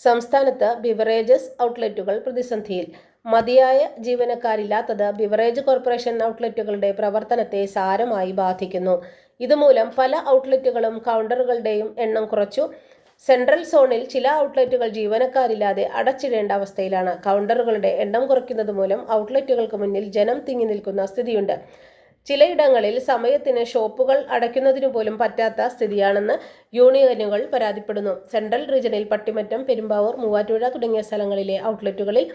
സംസ്ഥാനത്ത് ബിവറേജസ് ഔട്ട്ലെറ്റുകൾ പ്രതിസന്ധിയിൽ. മതിയായ ജീവനക്കാരില്ലാത്തത് ബിവറേജ് കോർപ്പറേഷൻ ഔട്ട്ലെറ്റുകളുടെ പ്രവർത്തനത്തെ സാരമായി ബാധിക്കുന്നു. ഇതുമൂലം പല ഔട്ട്ലെറ്റുകളും കൗണ്ടറുകളുടെയും എണ്ണം കുറച്ചു. സെൻട്രൽ സോണിൽ ചില ഔട്ട്ലെറ്റുകൾ ജീവനക്കാരില്ലാതെ അടച്ചിടേണ്ട അവസ്ഥയിലാണ്. കൗണ്ടറുകളുടെ എണ്ണം കുറയ്ക്കുന്നത് മൂലം ഔട്ട്ലെറ്റുകൾക്ക് മുന്നിൽ ജനം തിങ്ങി നിൽക്കുന്ന സ്ഥിതിയുണ്ട്. ചിലയിടങ്ങളിൽ സമയത്തിന് ഷോപ്പുകൾ അടയ്ക്കുന്നതിനു പോലും പറ്റാത്ത സ്ഥിതിയാണെന്ന് യൂണിയനുകൾ പരാതിപ്പെടുന്നു. സെൻട്രൽ റീജിയനിൽ പട്ടിമറ്റം പെരുമ്പാവൂർ മൂവാറ്റുപുഴ തുടങ്ങിയ സ്ഥലങ്ങളിലെ ഔട്ട്ലെറ്റുകളിൽ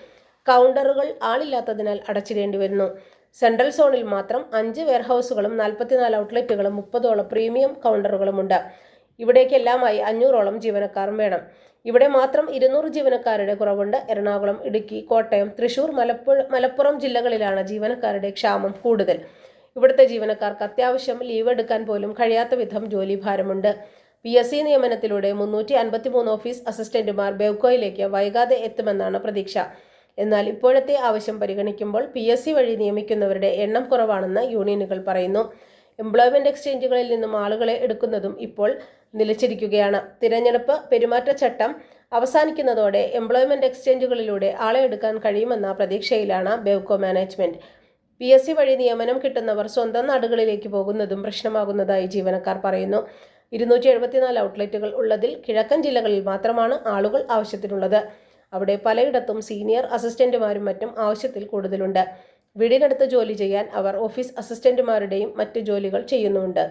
കൗണ്ടറുകൾ ആളില്ലാത്തതിനാൽ അടച്ചിടേണ്ടി വരുന്നു. സെൻട്രൽ സോണിൽ മാത്രം അഞ്ച് വെയർഹൗസുകളും നാൽപ്പത്തിനാല് ഔട്ട്ലെറ്റുകളും മുപ്പതോളം പ്രീമിയം കൗണ്ടറുകളുമുണ്ട്. ഇവിടേക്കെല്ലാമായി അഞ്ഞൂറോളം ജീവനക്കാരും വേണം. ഇവിടെ മാത്രം ഇരുന്നൂറ് ജീവനക്കാരുടെ കുറവുണ്ട്. എറണാകുളം ഇടുക്കി കോട്ടയം തൃശൂർ മലപ്പുഴ മലപ്പുറം ജില്ലകളിലാണ് ജീവനക്കാരുടെ ക്ഷാമം കൂടുതൽ. ഇവിടുത്തെ ജീവനക്കാർക്ക് അത്യാവശ്യം ലീവ് എടുക്കാൻ പോലും കഴിയാത്ത വിധം ജോലിഭാരമുണ്ട്. പി എസ് സി നിയമനത്തിലൂടെ മുന്നൂറ്റി അൻപത്തിമൂന്ന് ഓഫീസ് അസിസ്റ്റന്റുമാർ ബെവ്കോയിലേക്ക് വൈകാതെ എത്തുമെന്നാണ് പ്രതീക്ഷ. എന്നാൽ ഇപ്പോഴത്തെ ആവശ്യം പരിഗണിക്കുമ്പോൾ പി എസ് സി വഴി നിയമിക്കുന്നവരുടെ എണ്ണം കുറവാണെന്ന് യൂണിയനുകൾ പറയുന്നു. എംപ്ലോയ്മെന്റ് എക്സ്ചേഞ്ചുകളിൽ നിന്നും ആളുകളെ എടുക്കുന്നതും ഇപ്പോൾ നിലച്ചിരിക്കുകയാണ്. തിരഞ്ഞെടുപ്പ് പെരുമാറ്റച്ചട്ടം അവസാനിക്കുന്നതോടെ എംപ്ലോയ്മെന്റ് എക്സ്ചേഞ്ചുകളിലൂടെ ആളെ എടുക്കാൻ കഴിയുമെന്ന പ്രതീക്ഷയിലാണ് Bevco management P S C വഴി നിയമനം കിട്ടുന്നവർ സ്വന്തം നാടുകളിലേക്ക് പോകുന്നതും പ്രശ്നമാകുന്നതായി ജീവനക്കാർ പറയുന്നു. ഇരുന്നൂറ്റി എഴുപത്തിനാല് ഔട്ട്ലെറ്റുകൾ ഉള്ളതിൽ കിഴക്കൻ ജില്ലകളിൽ മാത്രമാണ് ആളുകൾ ആവശ്യത്തിനുള്ളത്. അവിടെ പലയിടത്തും സീനിയർ അസിസ്റ്റന്റുമാരും മറ്റും ആവശ്യത്തിൽ കൂടുതലുണ്ട്. വീടിനടുത്ത് ജോലി ചെയ്യാൻ അവർ ഓഫീസ് അസിസ്റ്റന്റുമാരുടെയും മറ്റ് ജോലികൾ ചെയ്യുന്നുമുണ്ട്.